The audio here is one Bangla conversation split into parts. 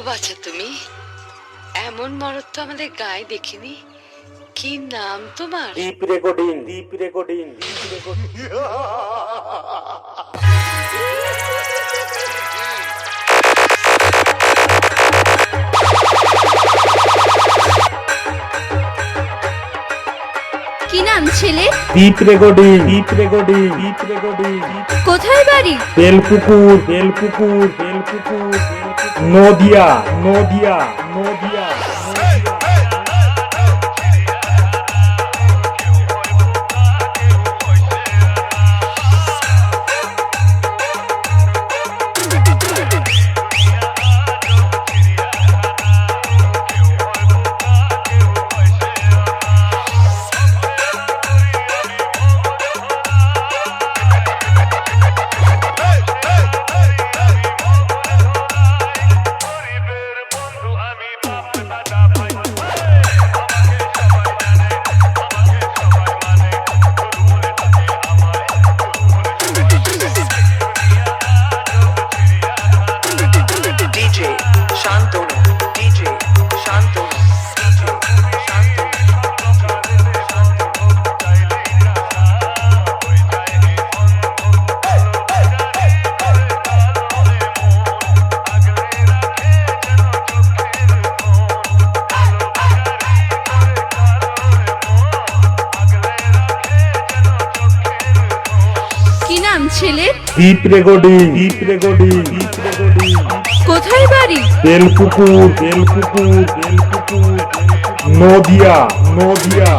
গো আছো তুমি? এমন মরদ তো আমাদের গায়ে দেখিনি। কি নাম তোমার? Deep recording deep recording deep recording. ছেলে? Deep recording deep recording deep recording কোথায় বাড়ি? বেলপুকুর বেলপুকুর বেলপুকুর। নদিয়া। নদিয়া নদিয়া। কি নাম ছেলে? Deep recording deep recording deep recording কোথায় বাড়ি? বেলপুকুর বেলপুকুর বেলপুকুর নদিয়া। নদিয়া।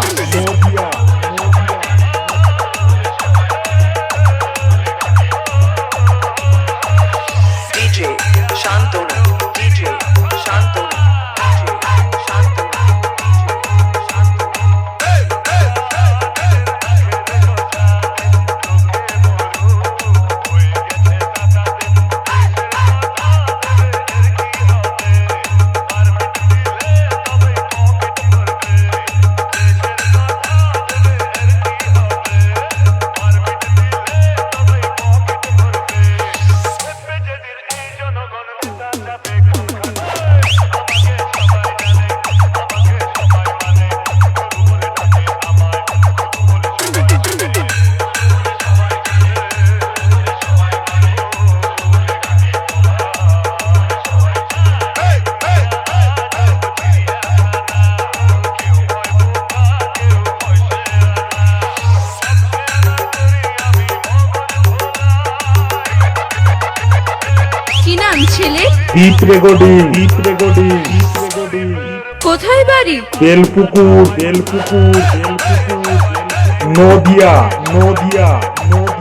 কি নাম ছেলে পিঁপড়ে রেকর্ডিং পিঁপড়ে রেকর্ডিং কোথায় বাড়ি? বেলপুকুর বেলপুকুর বেলপুকুর। নদিয়া। নদিয়া নদিয়া।